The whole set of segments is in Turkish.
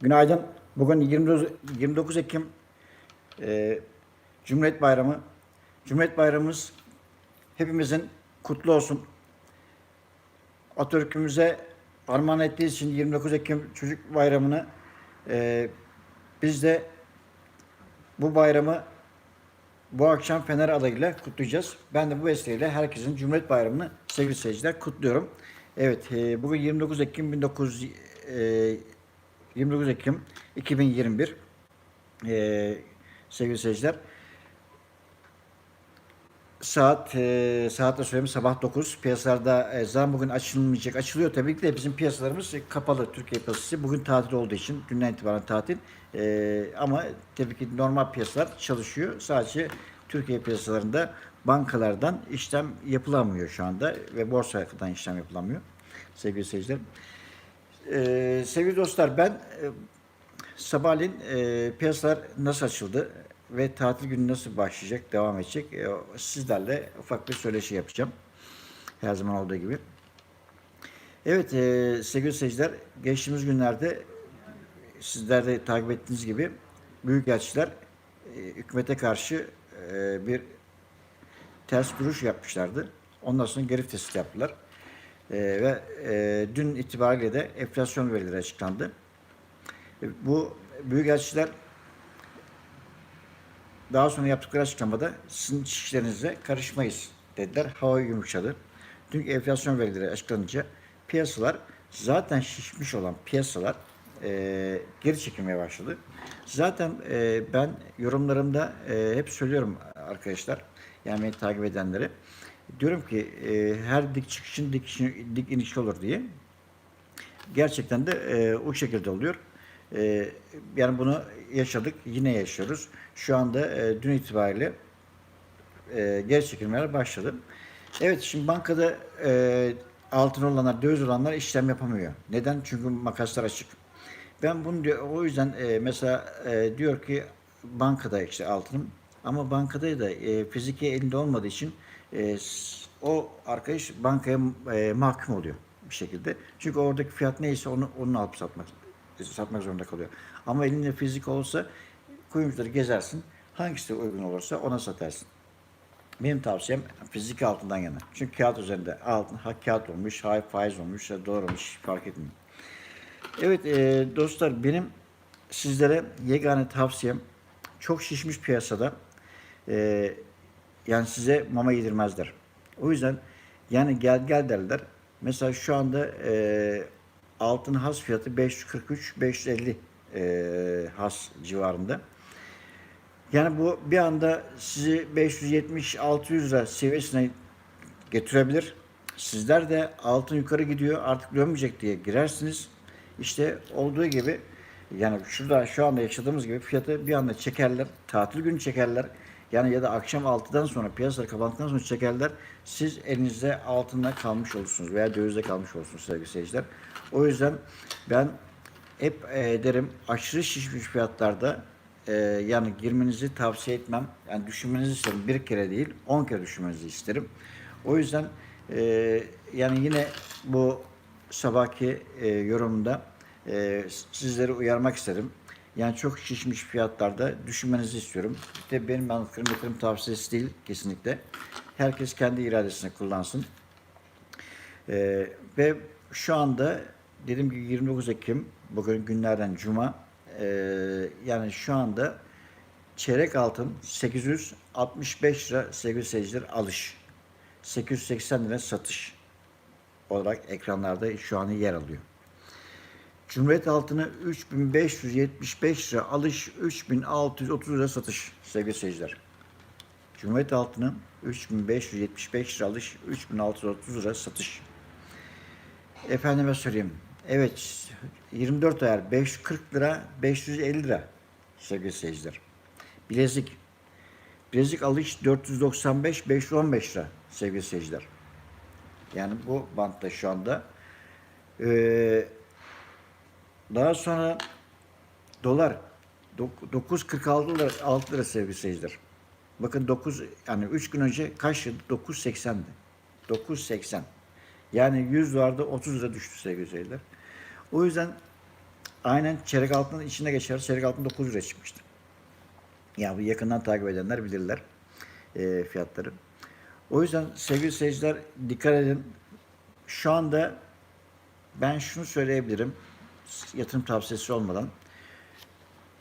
Günaydın. Bugün 29, 29 Ekim e, Cumhuriyet Bayramı. Cumhuriyet Bayramımız hepimizin kutlu olsun. Atatürk'ümüze armağan ettiği için 29 Ekim Çocuk Bayramı'nı e, biz de bu bayramı bu akşam Fener adayıyla kutlayacağız. Ben de bu vesileyle herkesin Cumhuriyet Bayramı'nı sevgili seyirciler kutluyorum. Evet, e, bugün 29 Ekim 19 e, 29 Ekim 2021 e, sevgili seyirciler. Saat e, saatle söyleyeyim sabah 9. Piyasalarda e, zam bugün açılmayacak. Açılıyor tabii ki de bizim piyasalarımız kapalı Türkiye piyasası. Bugün tatil olduğu için dünden itibaren tatil. E, ama tabii ki normal piyasalar çalışıyor. Sadece Türkiye piyasalarında bankalardan işlem yapılamıyor şu anda ve borsadan işlem yapılamıyor sevgili seyirciler. Ee, sevgili dostlar ben e, sabahleyin e, piyasalar nasıl açıldı ve tatil günü nasıl başlayacak, devam edecek e, sizlerle ufak bir söyleşi yapacağım. Her zaman olduğu gibi. Evet e, sevgili seyirciler geçtiğimiz günlerde sizler de takip ettiğiniz gibi büyükelçiler e, hükümete karşı e, bir ters duruş yapmışlardı. Ondan sonra geri test yaptılar. E, ve e, dün itibariyle de enflasyon verileri açıklandı. E, bu büyükelçiler daha sonra yaptıkları açıklamada sizin işlerinize karışmayız dediler. Hava yumuşadı. Dün enflasyon verileri açıklanınca piyasalar zaten şişmiş olan piyasalar e, geri çekilmeye başladı. Zaten e, ben yorumlarımda e, hep söylüyorum arkadaşlar. Yani beni takip edenlere. Diyorum ki e, her dik çıkışın dik, işin- dik inişi olur diye. Gerçekten de e, o şekilde oluyor. E, yani bunu yaşadık, yine yaşıyoruz. Şu anda e, dün itibariyle e, geri çekilmeler başladı. Evet şimdi bankada e, altın olanlar, döviz olanlar işlem yapamıyor. Neden? Çünkü makaslar açık. Ben bunu diyor, o yüzden e, mesela e, diyor ki bankada işte altınım ama bankada da e, fiziki elinde olmadığı için e, o arkadaş bankaya e, mahkum oluyor bir şekilde. Çünkü oradaki fiyat neyse onu onu alıp satmak satmak zorunda kalıyor. Ama elinde fizik olsa kuyumcuları gezersin. Hangisi uygun olursa ona satarsın. Benim tavsiyem fiziki altından yana. Çünkü kağıt üzerinde altın ha kağıt olmuş, ha faiz olmuş, ya doğru olmuş fark etmiyor. Evet e, dostlar benim sizlere yegane tavsiyem çok şişmiş piyasada e, yani size mama yedirmezler. O yüzden yani gel gel derler. Mesela şu anda e, altın has fiyatı 543-550 e, has civarında. Yani bu bir anda sizi 570-600 lira seviyesine getirebilir. Sizler de altın yukarı gidiyor artık dönmeyecek diye girersiniz. İşte olduğu gibi yani şurada şu anda yaşadığımız gibi fiyatı bir anda çekerler. Tatil günü çekerler. Yani ya da akşam 6'dan sonra piyasalar kapandıktan sonra çekerler. Siz elinizde altında kalmış olursunuz veya dövizde kalmış olursunuz sevgili seyirciler. O yüzden ben hep e, derim aşırı şişmiş fiyatlarda e, yani girmenizi tavsiye etmem. Yani düşünmenizi isterim. Bir kere değil, on kere düşünmenizi isterim. O yüzden e, yani yine bu sabahki e, yorumda e, sizleri uyarmak isterim. Yani çok şişmiş fiyatlarda düşünmenizi istiyorum. İşte benim anlattıklarım yatırım tavsiyesi değil kesinlikle. Herkes kendi iradesini kullansın. Ee, ve şu anda dedim ki 29 Ekim bugün günlerden cuma Ee, yani şu anda çeyrek altın 865 lira sevgili seyirciler alış 880 lira satış olarak ekranlarda şu an yer alıyor. Cumhuriyet altını 3575 lira alış 3630 lira satış sevgili seyirciler. Cumhuriyet altını 3575 lira alış 3630 lira satış. Efendime söyleyeyim. Evet 24 ayar 540 lira 550 lira sevgili seyirciler. Bilezik. Bilezik alış 495 515 lira sevgili seyirciler. Yani bu bantta şu anda. Ee, daha sonra dolar dok- 9.46 lira 6 lira sevgili seyirciler. Bakın 9 yani 3 gün önce kaç liraydı? 9.80'di. 9.80. Yani 100 dolarda 30 lira düştü sevgili seyirciler. O yüzden aynen çeyrek altının içine geçer. Çeyrek altın 9 liraya çıkmıştı. Yani bu yakından takip edenler bilirler e, fiyatları. O yüzden sevgili seyirciler dikkat edin. Şu anda ben şunu söyleyebilirim. Yatırım tavsiyesi olmadan.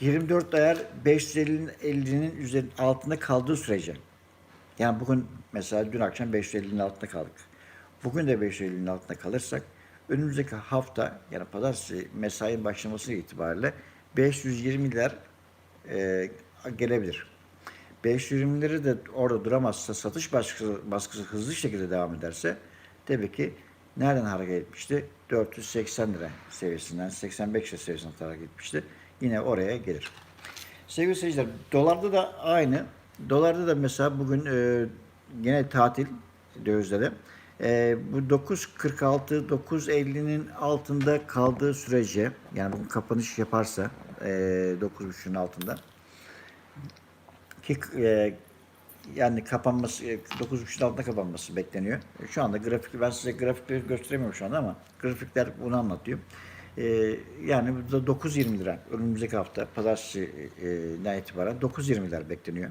24 ayar 550'nin 50'nin üzerinde altında kaldığı sürece yani bugün mesela dün akşam 550'nin altında kaldık. Bugün de 550'nin altında kalırsak önümüzdeki hafta yani pazartesi mesainin başlaması itibariyle 520'ler e, gelebilir. 520'leri de orada duramazsa satış baskısı, baskısı hızlı şekilde devam ederse tabii ki nereden hareket etmişti? 480 lira seviyesinden 85 lira seviyesinden hareket etmişti. Yine oraya gelir. Sevgili seyirciler, dolarda da aynı. Dolarda da mesela bugün e, yine tatil dövizde de. E, bu 9.46 9.50'nin altında kaldığı sürece yani bugün kapanış yaparsa e, 9.5'ün altında ki e, yani kapanması e, 9.5'ün altında kapanması bekleniyor. E, Şu anda grafik ben size grafikleri gösteremiyorum şu anda ama grafikler bunu anlatıyor. E, yani burada 9.20 lira önümüzdeki hafta pazartesi'den itibaren 9.20'ler bekleniyor.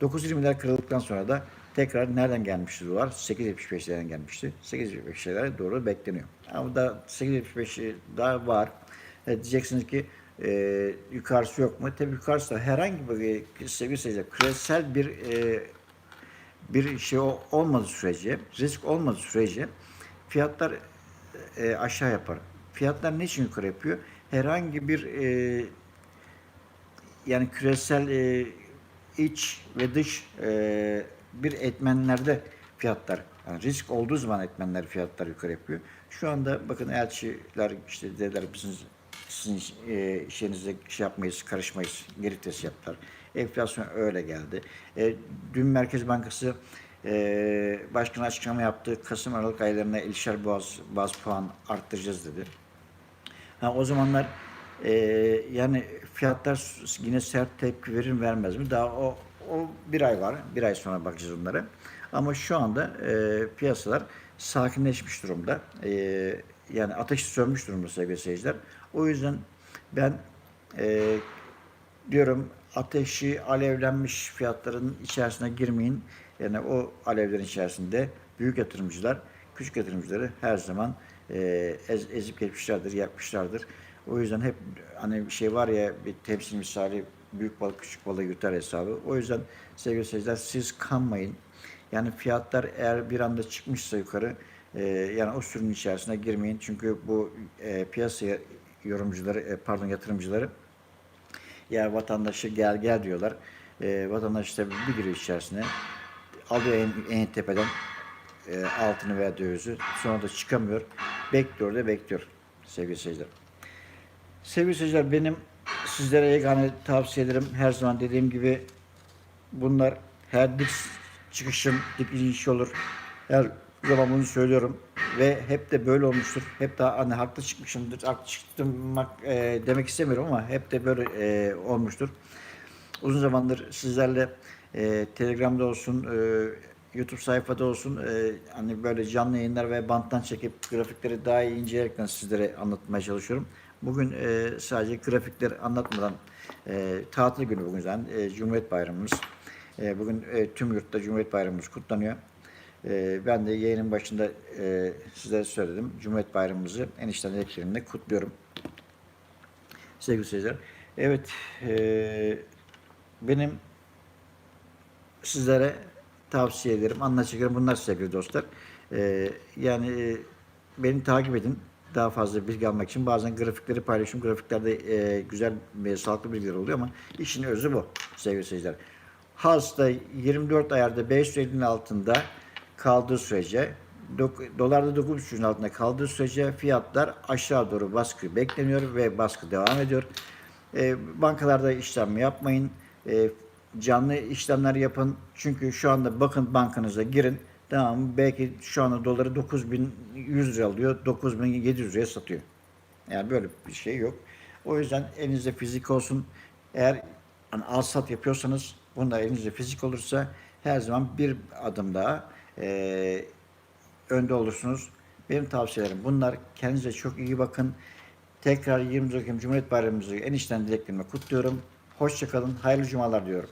9.20'ler kırıldıktan sonra da tekrar nereden gelmişti dolar? 8.75'lerden gelmişti. 8.75'lere doğru bekleniyor. Ama da 8.75 daha var. E, diyeceksiniz ki e, yukarısı yok mu? Tabii yukarısı da herhangi bir sevgili seyirciler küresel bir e, bir şey olmadığı sürece, risk olmadığı sürece fiyatlar e, aşağı yapar. Fiyatlar niçin yukarı yapıyor? Herhangi bir e, yani küresel e, iç ve dış e, bir etmenlerde fiyatlar yani risk olduğu zaman etmenler fiyatlar yukarı yapıyor. Şu anda bakın elçiler işte dediler bizim sizin e, şey yapmayız, karışmayız, geri vites yaptılar. Enflasyon öyle geldi. E, dün Merkez Bankası e, başkan açıklama yaptı. Kasım Aralık aylarına ilişer baz, baz puan arttıracağız dedi. Ha, o zamanlar e, yani fiyatlar yine sert tepki verir mi vermez mi? Daha o, o bir ay var. Bir ay sonra bakacağız onlara. Ama şu anda e, piyasalar sakinleşmiş durumda. E, yani ateşi sönmüş durumda sevgili seyirciler. O yüzden ben e, diyorum ateşi alevlenmiş fiyatların içerisine girmeyin. Yani o alevlerin içerisinde büyük yatırımcılar, küçük yatırımcıları her zaman e, ez, ezip geçmişlerdir, yakmışlardır. O yüzden hep hani bir şey var ya bir temsil misali büyük balık küçük balığı yutar hesabı. O yüzden sevgili seyirciler siz kanmayın. Yani fiyatlar eğer bir anda çıkmışsa yukarı e, yani o sürünün içerisine girmeyin. Çünkü bu e, piyasa yorumcuları, e, pardon yatırımcıları ya vatandaşı gel gel diyorlar. E, vatandaş işte bir giriyor içerisine alıyor en, en tepeden e, altını veya dövizi. Sonra da çıkamıyor. Bekliyor da bekliyor sevgili seyirciler. Sevgili seyirciler benim sizlere yegane tavsiyelerim her zaman dediğim gibi bunlar her dik çıkışım dik iniş olur. Her zaman bunu söylüyorum ve hep de böyle olmuştur. Hep daha hani haklı çıkmışımdır, haklı çıktım e, demek istemiyorum ama hep de böyle e, olmuştur. Uzun zamandır sizlerle e, Telegram'da olsun, e, YouTube sayfada olsun e, hani böyle canlı yayınlar ve banttan çekip grafikleri daha iyi inceleyerekten sizlere anlatmaya çalışıyorum. Bugün e, sadece grafikleri anlatmadan e, tatil günü bugün zaten e, Cumhuriyet Bayramımız. E, bugün e, tüm yurtta Cumhuriyet Bayramımız kutlanıyor. E, ben de yayının başında e, sizlere söyledim. Cumhuriyet Bayramımızı enişten dileklerimle kutluyorum. Sevgili seyirciler. Evet, e, benim sizlere tavsiye ederim, anlatacaklarım bunlar sevgili dostlar. E, yani e, beni takip edin daha fazla bilgi almak için. Bazen grafikleri paylaşıyorum. Grafiklerde e, güzel ve sağlıklı bilgiler oluyor ama işin özü bu sevgili seyirciler. Hasta 24 ayarda 550'nin altında kaldığı sürece dolarda 9.5'ün altında kaldığı sürece fiyatlar aşağı doğru baskı bekleniyor ve baskı devam ediyor. E, bankalarda işlem yapmayın. E, canlı işlemler yapın. Çünkü şu anda bakın bankanıza girin. Tamam belki şu anda doları 9100 lira alıyor. 9700 liraya satıyor. Yani böyle bir şey yok. O yüzden elinizde fizik olsun. Eğer hani al sat yapıyorsanız bunda elinizde fizik olursa her zaman bir adım daha e, önde olursunuz. Benim tavsiyelerim bunlar. Kendinize çok iyi bakın. Tekrar 29 Ekim Cumhuriyet Bayramımızı en içten dileklerimi kutluyorum. Hoşçakalın, hayırlı cumalar diyorum.